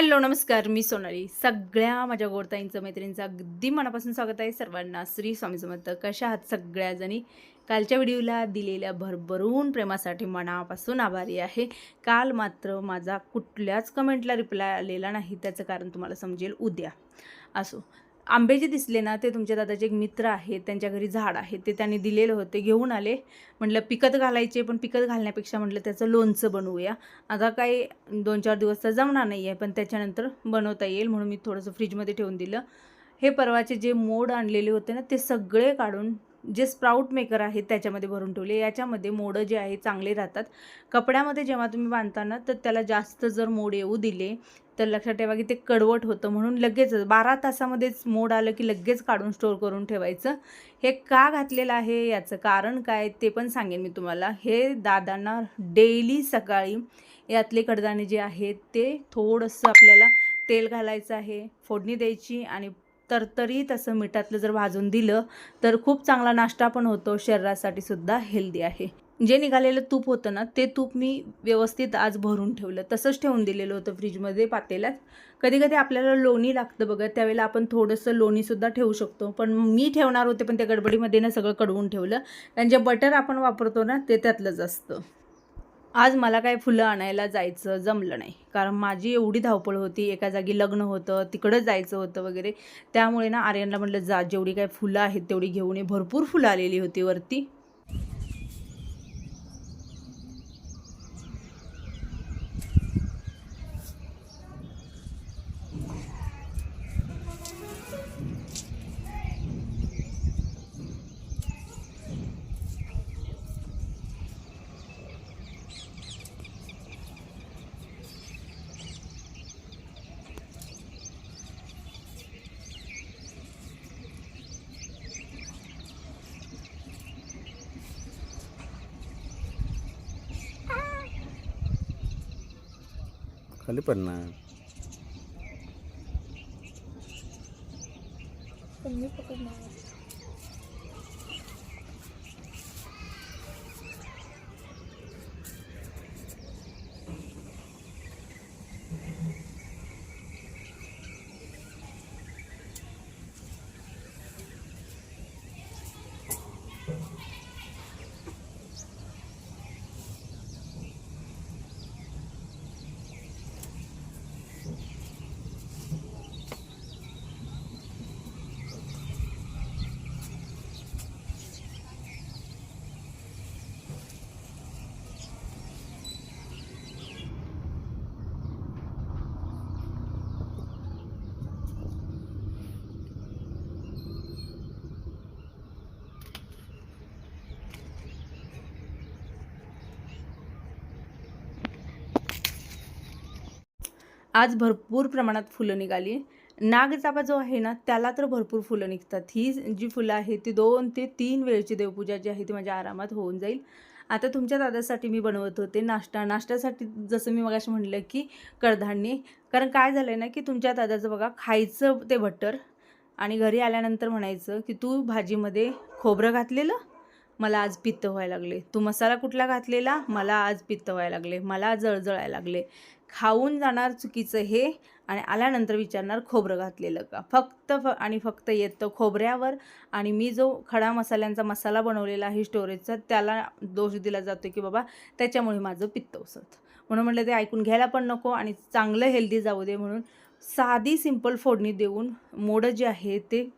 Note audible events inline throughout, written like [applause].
Hello नमस्कार. मी सोनाली. सगळ्या माझ्या गोडताईंचं मैत्रिणींचं अगदी मनापासून स्वागत आहे. सर्वांना श्री स्वामी समर्थ. कशा आहात सगळ्याजणी? कालच्या व्हिडिओला दिलेल्या भरभरून प्रेमासाठी मनापासून आभारी आहे. काल मात्र माझा कुठल्याच कमेंटला रिप्लाय आलेला नाही. त्याचं कारण तुम्हाला समजेल उद्या. असो. आंबे जे दिसले ना ते तुमच्या दादाचे एक मित्र आहेत त्यांच्या घरी झाड आहे ते त्यांनी दिलेलं होते घेऊन आले. म्हटलं पिकत घालायचे पण पिकत घालण्यापेक्षा म्हटलं त्याचं लोणचं बनवूया. आता काही दोन चार दिवस तर जमणार नाही आहे पण त्याच्यानंतर बनवता येईल म्हणून मी थोडंसं फ्रीजमध्ये ठेवून दिलं. हे परवाचे जे मोड आणलेले होते ना ते सगळे काढून जे स्प्राऊट मेकर आहेत त्याच्यामध्ये भरून ठेवले. याच्यामध्ये मोडं जे आहे चांगले राहतात. कपड्यामध्ये जेव्हा तुम्ही बांधताना तर त्याला जास्त जर मोड येऊ दिले तर लक्षात ठेवा की ते कडवट होतं म्हणून लगेच बारा तासामध्येच मोड आलं की लगेच काढून स्टोर करून ठेवायचं. हे का घातलेलं आहे? याचं कारण काय? ते पण सांगेन मी तुम्हाला. हे दादांना डेली सकाळी यातले कडदाणे जे आहेत ते थोडंसं आपल्याला तेल घालायचं आहे फोडणी द्यायची आणि तरतरीत असं मिठातलं जर भाजून दिलं तर खूप चांगला नाश्ता पण होतो. शरीरासाठी सुद्धा हेल्दी आहे. जे निघालेलं तूप होतं ना ते तूप मी व्यवस्थित आज भरून ठेवलं. तसंच ठेवून दिलेलं होतं फ्रीजमध्ये पातेल्यात. कधी कधी आपल्याला लोणी लागतं बघा त्यावेळेला आपण थोडंसं लोणीसुद्धा ठेवू शकतो. पण मी ठेवणार होते पण त्या गडबडीमध्ये ना सगळं कडवून ठेवलं. आणि जे बटर आपण वापरतो ना ते त्यातलंच असतं. आज मला काय फुलं आणायला जायचं जमलं नाही. कारण माझी एवढी धावपळ होती एका जागी लग्न होतं तिकडं जायचं होतं वगैरे. त्यामुळे ना आर्यनला म्हटलं जा जेवढी काय फुलं आहेत तेवढी घेऊन ये. भरपूर फुलं आलेली होती वरती. kali pernah. Ini pakai banget आज भरपूर प्रमाणात फुलं निघाली. नागचापा जो आहे ना त्याला तर भरपूर फुलं निघतात. ही जी फुलं आहेत ती दोन ते तीन वेळची देवपूजा जी आहे ती माझ्या आरामात होऊन जाईल. आता तुमच्या दादासाठी मी बनवत होते नाश्ता. नाश्त्यासाठी जसं मी मगाशी म्हणलं की कडधान्य. कारण काय झालं आहे ना की तुमच्या दादाचं बघा खायचं ते बटर आणि घरी आल्यानंतर म्हणायचं की तू भाजीमध्ये खोबरं घातलेलं मला आज पित्त व्हायला लागले. तू मसाला कुठला घातलेला? मला आज पित्त व्हायला लागले. मला जळजळायला लागले. खाऊन जाणार चुकीचं हे आणि आल्यानंतर विचारणार खोबरं घातलेलं का? फक्त फ आणि फक्त येतं खोबऱ्यावर आणि मी जो खडा मसाल्यांचा मसाला बनवलेला आहे स्टोरेजचा त्याला दोष दिला जातो की बाबा त्याच्यामुळे माझं पित्त उसत म्हणून म्हटलं ते ऐकून घ्यायला पण नको आणि चांगलं हेल्दी जाऊ दे म्हणून साधी सिंपल फोडणी देऊन मोडं जे आहे ते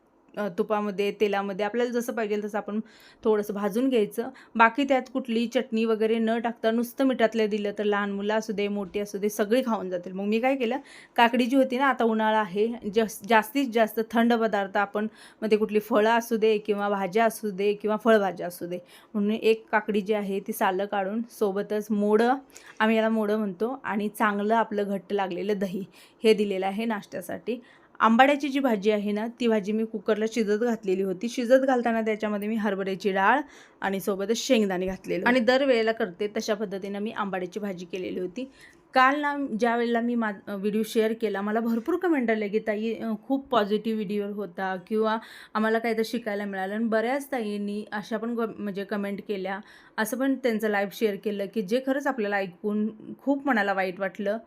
तुपामध्ये तेलामध्ये आपल्याला जसं पाहिजे तसं आपण थोडंसं भाजून घ्यायचं. बाकी त्यात कुठली चटणी वगैरे न टाकता नुसतं मिठातलं दिलं तर लहान मुलं असू दे मोठी असू दे सगळी खाऊन जातील. मग मी काय केलं काकडी जी होती ना आता उन्हाळा आहे जस जास्तीत जास्त थंड पदार्थ आपण मध्ये कुठली फळं असू दे किंवा भाज्या असू दे किंवा फळभाज्या असू दे म्हणून एक काकडी जी आहे ती सालं काढून सोबतच मोडं आम्ही याला मोडं म्हणतो आणि चांगलं आपलं घट्ट लागलेलं दही हे दिलेलं आहे नाश्त्यासाठी. आंबाड्याची जी भाजी आहे ना ती भाजी मी कुकरला शिजत घातलेली होती. शिजत घालताना त्याच्यामध्ये मी हरभऱ्याची डाळ आणि सोबतच शेंगदाणे घातलेले. आणि दरवेळेला करते तशा पद्धतीनं मी आंबाड्याची भाजी केलेली होती. काल ना ज्या वेळेला मी मा व्हिडिओ शेअर केला मला भरपूर कमेंट आले की ताई खूप पॉझिटिव्ह व्हिडिओ होता किंवा आम्हाला काहीतरी शिकायला मिळालं. आणि बऱ्याच ताईंनी अशा पण म्हणजे कमेंट केल्या. असं पण त्यांचं लाईव्ह शेअर केलं की जे खरंच आपल्याला ऐकून खूप मनाला वाईट वाटलं.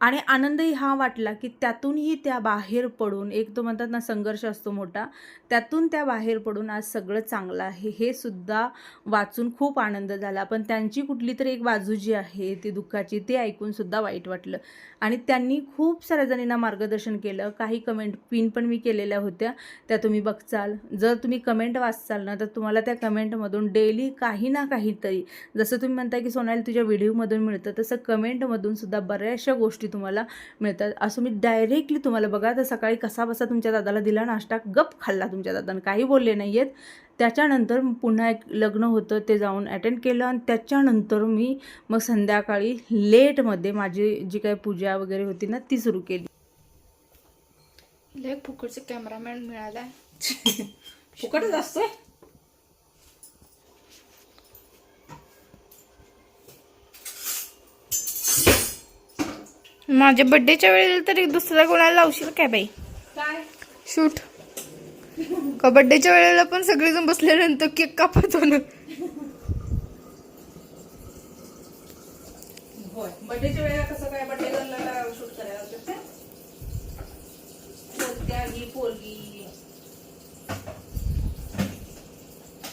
आणि आनंदही हा वाटला की त्यातूनही त्या बाहेर पडून एक तो म्हणतात ना संघर्ष असतो मोठा त्यातून त्या बाहेर पडून आज सगळं चांगलं आहे हे सुद्धा वाचून खूप आनंद झाला. पण त्यांची कुठली तरी एक बाजू जी आहे ती दुःखाची ते ऐकून सुद्धा वाईट वाटलं. आणि त्यांनी खूप साऱ्या जणींना मार्गदर्शन केलं. काही कमेंट पिन पण मी केलेल्या होत्या. त्या तुम्ही बघचाल. जर तुम्ही कमेंट वाचचाल ना तर तुम्हाला त्या कमेंटमधून डेली काही ना काहीतरी जसं तुम्ही म्हणता की सोनाली तुझ्या व्हिडिओमधून मिळतं तसं कमेंटमधून सुद्धा बऱ्याचशा गोष्टी तुम्हाला मिळतात. असं मी डायरेक्टली तुम्हाला बघा तर सकाळी कसा बसा तुमच्या दादाला दिला नाश्ता गप खाल्ला तुमच्या दादानं. काही बोलले नाही आहेत त्याच्यानंतर पुन्हा एक लग्न होतं ते जाऊन अटेंड केलं आणि त्याच्यानंतर मी मग संध्याकाळी लेटमध्ये माझी जी काही पूजा वगैरे होती ना ती सुरू केली. फुकटचा कॅमेरामॅन मिळालाय. [laughs] फुकटच असतोय? माझ्या बर्थडेच्या वेळेला तरी दुसऱ्या कोणाला लावशील काय बाई? काय? शूट का बर्थडेच्या वेळेला पण सगळेजण बसल्यानंतर केक कापतो ना होय. बर्थडेच्या वेळेला कसं काय गर्लला शूट करायला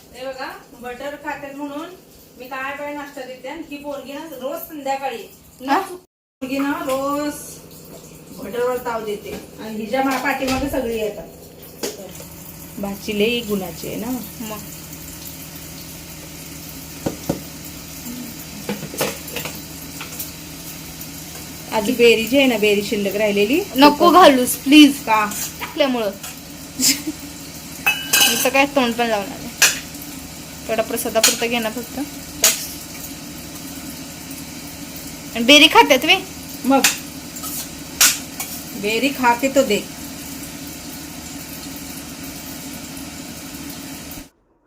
ही बघा बटर खात्यात म्हणून मी काय काय नाश्ता देते ही पोरगी ना रोज संध्याकाळी पोरगी ना रोज बटरवर ताव देते. आणि हिच्या मा- पाठीमागे सगळी येतात. भाची लई गुणाची आहे ना. मग. आधी बेरी जी आहे ना बेरी शिल्लक राहिलेली. नको घालूस प्लीज का? टाकल्यामुळं. [laughs] मी तर काय तोंड पण लावणार थोडा प्रसादापुरता घेणार फक्त बस. आणि बेरी खात्यात वे? मग? बेरी खा के तो दे.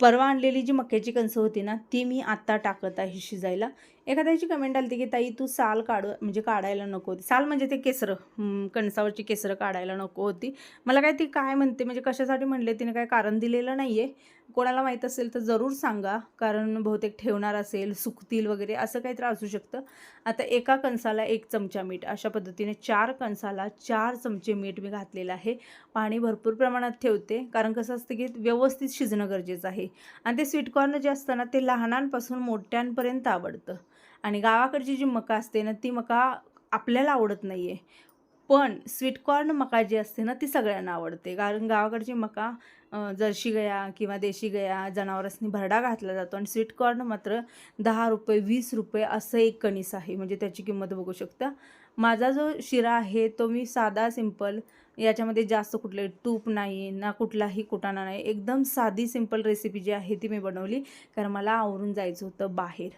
परवा आणलेली जी मक्याची कणसं होती ना ती मी आत्ता टाकत आहे शिजायला. एखाद्याची कमेंट आली की ताई तू साल काढ म्हणजे काढायला नको होती. साल म्हणजे ते केसरं कणसावरची केसरं काढायला नको होती. मला काय ती काय म्हणते म्हणजे कशासाठी म्हणले तिने काय कारण दिलेलं नाही आहे कोणाला माहीत असेल तर जरूर सांगा कारण बहुतेक ठेवणार असेल सुकतील वगैरे असं काहीतरी असू शकतं. आता एका कणसाला एक चमचा मीठ अशा पद्धतीने चार कणसाला चार चमचे मीठ मी घातलेलं आहे. पाणी भरपूर प्रमाणात ठेवते कारण कसं असतं की व्यवस्थित शिजणं गरजेचं आहे. आणि ते स्वीटकॉर्न जे असतं ना ते लहानांपासून मोठ्यांपर्यंत आवडतं. आणि गावाकडची जी मका असते ना ती मका आपल्याला आवडत नाही आहे पण स्वीटकॉर्न मका जी असते ना ती सगळ्यांना आवडते. कारण गावाकडची मका जर्शी गया किंवा देशी गया जनावरांनी भरडा घातला जातो आणि स्वीटकॉर्न मात्र दहा रुपये वीस रुपये असं एक कणीस आहे. म्हणजे त्याची किंमत बघू शकता. माझा जो शिरा आहे तो मी साधा सिंपल याच्यामध्ये जास्त कुठले तूप नाही ना कुठलाही कुटाणा नाही. एकदम साधी सिंपल रेसिपी जी आहे ती मी बनवली. कारण मला आवरून जायचं होतं बाहेर.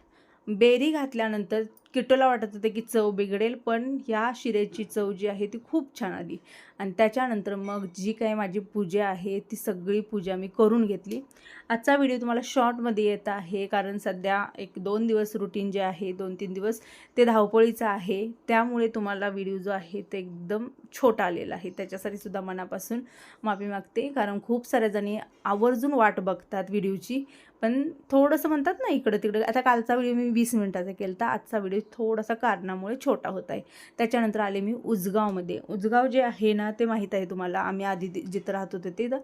बेरी घातल्यानंतर किटोला वाटत होतं की चव बिघडेल पण ह्या शिऱ्याची चव जी आहे ती खूप छान आली. आणि त्याच्यानंतर मग जी काही माझी पूजा आहे ती सगळी पूजा मी करून घेतली. आजचा व्हिडिओ तुम्हाला शॉर्टमध्ये येत आहे कारण सध्या एक दोन दिवस रुटीन जे आहे दोन तीन दिवस ते धावपळीचं आहे. त्यामुळे तुम्हाला व्हिडिओ जो आहे ते एकदम छोटा आलेला आहे. त्याच्यासाठी सुद्धा मनापासून माफी मागते कारण खूप साऱ्या जणी आवर्जून वाट बघतात व्हिडिओची. पण थोडंसं म्हणतात ना इकडं तिकडं आता कालचा व्हिडिओ मी वीस मिनिटाचा केला तर आजचा व्हिडिओ थोडासा कारणामुळे छोटा होत आहे त्याच्यानंतर आले मी उजगावमध्ये. उजगाव जे आहे ना ते माहीत आहे तुम्हाला. आम्ही आधी जिथं राहत होते तिथं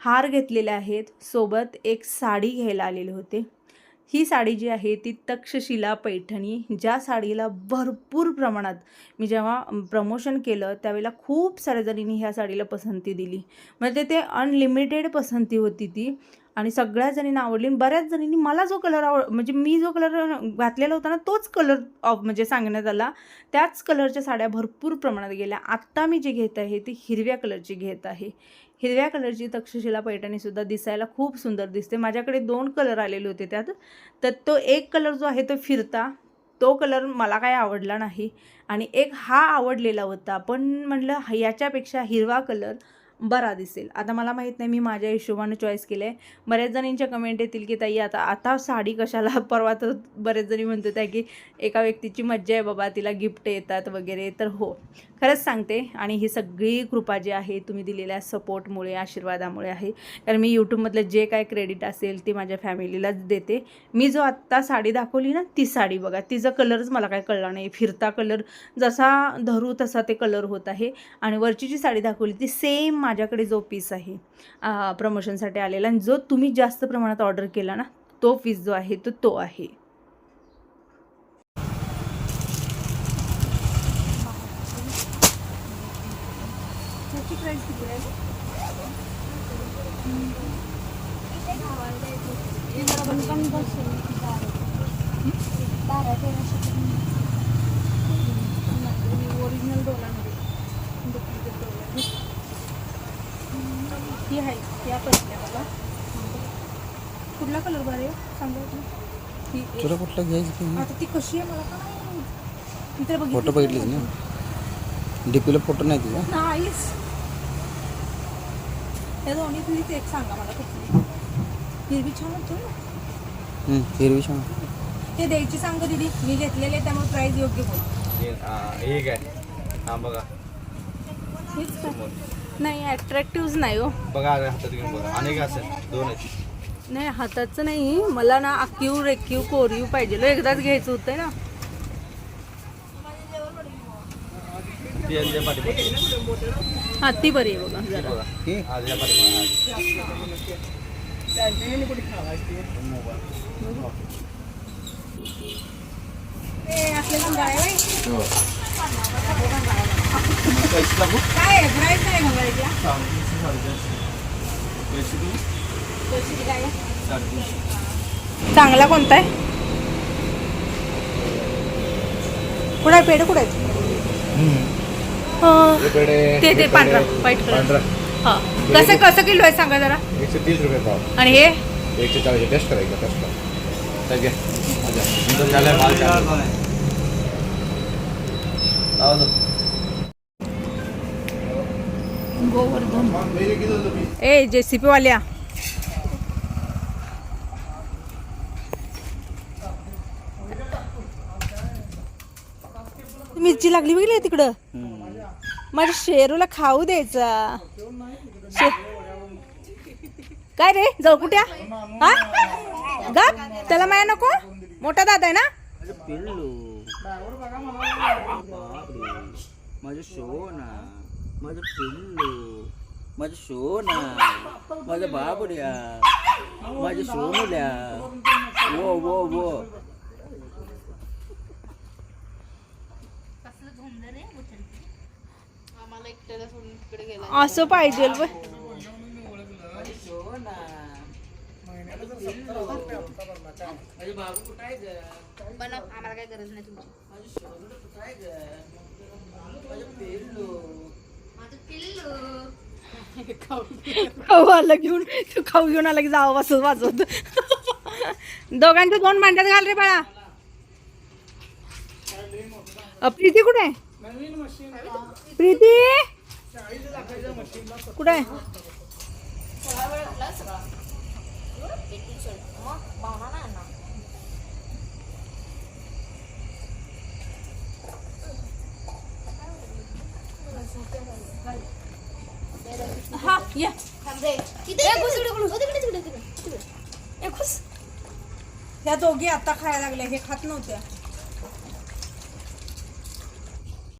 हार घेतलेले आहेत. सोबत एक साडी घ्यायला आलेले होते. ही साडी जी आहे ती तक्षशिला पैठणी. ज्या साडीला भरपूर प्रमाणात मी जेव्हा प्रमोशन केलं त्यावेळेला खूप साऱ्या जणींनी ह्या साडीला पसंती दिली. म्हणजे ते अनलिमिटेड पसंती होती ती. आणि सगळ्या जणींना आवडली. आणि बऱ्याच जणींनी मला जो कलर आवड म्हणजे मी जो कलर घातलेला होता ना तोच कलर ऑफ म्हणजे सांगण्यात आला. त्याच कलरच्या साड्या भरपूर प्रमाणात गेल्या. आत्ता मी जे घेत आहे ती हिरव्या कलरची घेत आहे. हिरव्या कलरची तक्षशिला पैठणीसुद्धा दिसायला खूप सुंदर दिसते. माझ्याकडे दोन कलर आलेले होते त्यात. तर तो एक कलर जो आहे तो फिरता. तो कलर मला काय आवडला नाही. आणि एक हा आवडलेला होता. पण म्हटलं याच्यापेक्षा हिरवा कलर बरा दिसेल. आता मला माहीत नाही मी माझ्या हिशोबानं चॉईस केलं आहे बऱ्याच जणींच्या कमेंट येतील की ताई आता आता साडी कशाला? [laughs] परवा तर बरेच जणी म्हणत होत्या की एका व्यक्तीची मज्जा आहे बाबा तिला गिफ्ट येतात वगैरे. तर हो खरंच सांगते. आणि ही सगळी कृपा जी आहे तुम्ही दिलेल्या सपोर्टमुळे आशीर्वादामुळे आहे. कारण मी यूट्यूबमधलं जे काय क्रेडिट असेल ती माझ्या फॅमिलीलाच देते. मी जो आत्ता साडी दाखवली ना ती साडी बघा तिचा कलरच मला काय कळला नाही. फिरता कलर जसा धरू तसा ते कलर होत आहे. आणि वरची जी साडी दाखवली ती सेम माझ्याकडे जो पीस आहे प्रमोशनसाठी आलेला आणि जो तुम्ही जास्त प्रमाणात ऑर्डर केला ना तो पीस जो आहे तो तो आहे. ओरिजिनल ही आहे या पहिल्या बघा. कुठला कलर बरं आहे? सांगा तुम्ही. ही तुला कुठलं घ्यायचं की आता ती कशी आहे मला का तर फोटो बघितली बघितलेच ना? डीपीला फोटो नाही तुझा नाहीच. या दोन्ही प्लीज एक सांगा मला कुठली. हिरवी छान होतो ना? हिरवी छान. ते द्यायची सांग दीदी. मी घेतलेले त्यामुळे प्राईस योग्य बोल एक आहे हा बघा. हेच का? नाही अट्रॅक्टिव्ह नाही हो. बघा हातात घेऊन बघा. अनेक असेल दोन आहेत. नाही हाताचं नाही. मला ना अक्यू रेक्यू कोरीव पाहिजे. एकदाच घ्यायचं होतं ना. ती पाठीमागे. हा ती बरी आहे बघा जरा. बघा ही. पैसे काय काय चांगला कोणता आहे? कुठं आहे पेढ कुठं आहे ते ते पांढरा व्हाईट कलर हा. कसं कसं किलो आहे सांगा जरा? एकशे तीस रुपये पाव. आणि हे? एकशे चाळीस टेस्ट करायचं टेस्ट करा झालंय माल. लावा तो. ए जेसीपी वाल्या मिरची लागली बघितली तिकडं? माझ्या शेरूला खाऊ द्यायचा. शे- काय रे? जाऊ कुठ्या हा? गा त्याला माया नको? मोठा दादा आहे ना? पिल्लू. माझं सोना माझं पिल्लू. माझं सोना. माझं बाबड्या. माझं सोनुल्या. वो वो वो. असं पाहिजे बघ सोना माझे बाबू कुठं आहे ग? आम्हाला काय गरज नाही तुमची खाऊ आला घेऊन तू खाऊ घेऊन आला की जावं वाचत वाचवत दोघांचे दोन मांड्यात घाल रे बाळा. प्रीती कुठे आहे? प्रीती? कुठे आहे? हा या. दोघी आता खायला लागल्या. हे खात नव्हत्या.